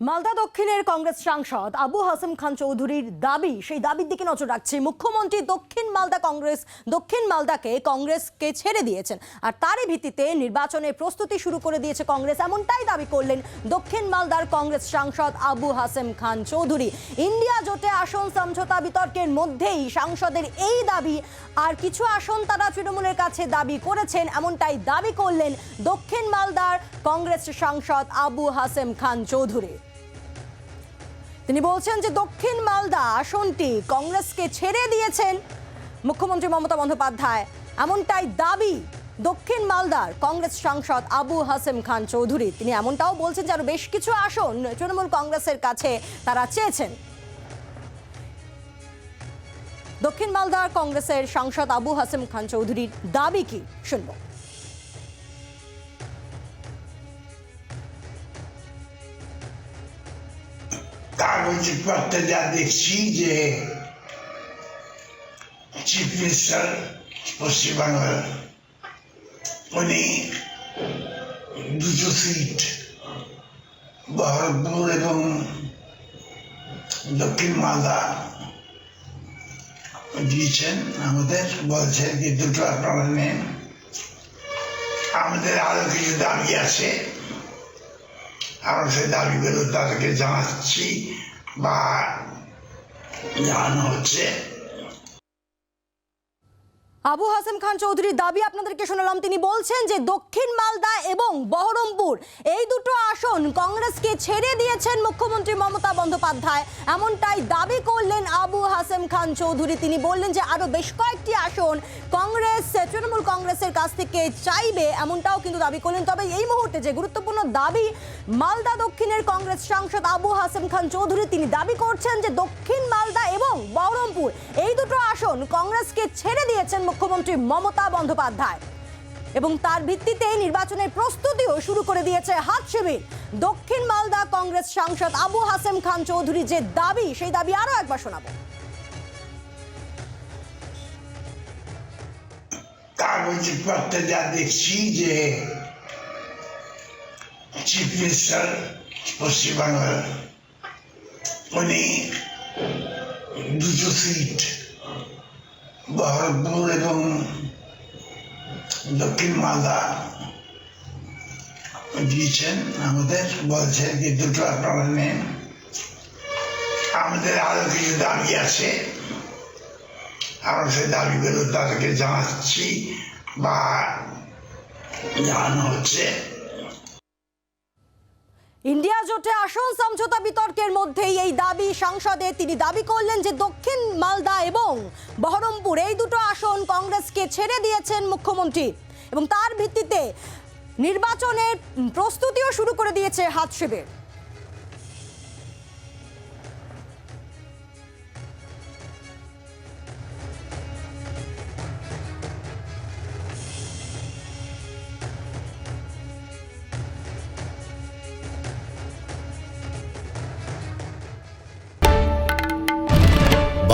মালদা দক্ষিণের কংগ্রেস সাংসদ আবু হাসেম খান চৌধুরীর দাবি, সেই দাবির দিকে নজর রাখছে মুখ্যমন্ত্রী দক্ষিণ মালদা কংগ্রেস। দক্ষিণ মালদাকে কংগ্রেসকে ছেড়ে দিয়েছেন আর তারই ভিত্তিতে নির্বাচনের প্রস্তুতি শুরু করে দিয়েছে কংগ্রেস, এমনটাই দাবি করলেন দক্ষিণ মালদার কংগ্রেস সাংসদ আবু হাসেম খান চৌধুরী। ইন্ডিয়া জোটে আসন সমঝোতা বিতর্কের মধ্যেই সাংসদের এই দাবি, আর কিছু আসন তারা তৃণমূলের কাছে দাবি করেছেন, এমনটাই দাবি করলেন দক্ষিণ মালদার কংগ্রেস সাংসদ আবু হাসেম খান চৌধুরী। তিনি বলছেন যে দক্ষিণ মালদা আসনটি কংগ্রেসকে ছেড়ে দিয়েছেন মুখ্যমন্ত্রী মমতা বন্দ্যোপাধ্যায়। এমনটাই দাবি দক্ষিণ মালদার কংগ্রেস সাংসদ আবু হাসেম খান চৌধুরী। তিনি এমনটাও বলছেন যে আরও বেশ কিছু আসন তৃণমূল কংগ্রেসের কাছে তারা চেয়েছেন। দক্ষিণ মালদার কংগ্রেসের সাংসদ আবু হাসেম খান চৌধুরীর দাবি কি? শুনব। কাগজপত্রে যা দেখছি যে চিফ মিনিস্টার পশ্চিমবাংলার উনি দুটো সিট বহরমপুর এবং দক্ষিণ মালদা দিয়েছেন আমাদের, বলছেন যে দুটো আপনারা নেন। আমাদের আরও কিছু দাবি আছে। আমরা সেই দাবিগুলো তাদেরকে জানাচ্ছি বা জানানো হচ্ছে। আবু হাসেম খান চৌধুরীর দাবি আপনাদেরকে শোনালাম। তিনি বলছেন যে দক্ষিণ মালদা এবং বহরমপুর, এই দুটো আসন কংগ্রেসকে ছেড়ে দিয়েছেন মুখ্যমন্ত্রী মমতা বন্দ্যোপাধ্যায়। এমনটাই দাবি করলেন আবু হাসেম খান চৌধুরী। তিনি বললেন যে আরও বেশ কয়েকটি আসন কংগ্রেস, তৃণমূল কংগ্রেসের কাছ থেকে চাইবে, এমনটাও কিন্তু দাবি করলেন। তবে এই মুহূর্তে যে গুরুত্বপূর্ণ দাবি মালদা দক্ষিণের কংগ্রেস সাংসদ আবু হাসেম খান চৌধুরী তিনি দাবি করছেন যে দক্ষিণ মালদা এবং বহরমপুর এই দুটো আসন কংগ্রেসকে ছেড়ে দিয়েছেন মুখ্যমন্ত্রী মমতা বন্দ্যোপাধ্যায়। এবং তার ভিত্তিতে নির্বাচনের প্রস্তুতিও শুরু করে দিয়েছে হাত শিবির। দক্ষিণ মালদা কংগ্রেস সাংসদ আবু হাসেম খান চৌধুরী যে দাবি, সেই দাবি আরও একবার শোনাবো। কাগজপত্রে যা দেখছি যে চিফ মিনিস্টার পশ্চিমবাংলার উনি দুটো সিট বহরমপুর এবং দক্ষিণ মালদা। দিয়েছেন আমাদের, বলছেন যে দুটো আপনারা নেন আমাদের আরও কিছু দাবি আছে। আমরা সেই দাবিগুলো তাদেরকে জানাচ্ছি বা জানানো হচ্ছে। ইন্ডিয়া জোটে আসন সমঝোতা বিতর্কের মধ্যেই এই দাবি সংসদে। তিনি দাবি করলেন যে দক্ষিণ মালদা এবং বহরমপুর এই দুটো আসন কংগ্রেসকে ছেড়ে দিয়েছেন মুখ্যমন্ত্রী এবং তার ভিত্তিতে নির্বাচনের প্রস্তুতিও শুরু করে দিয়েছে হাত শিবির।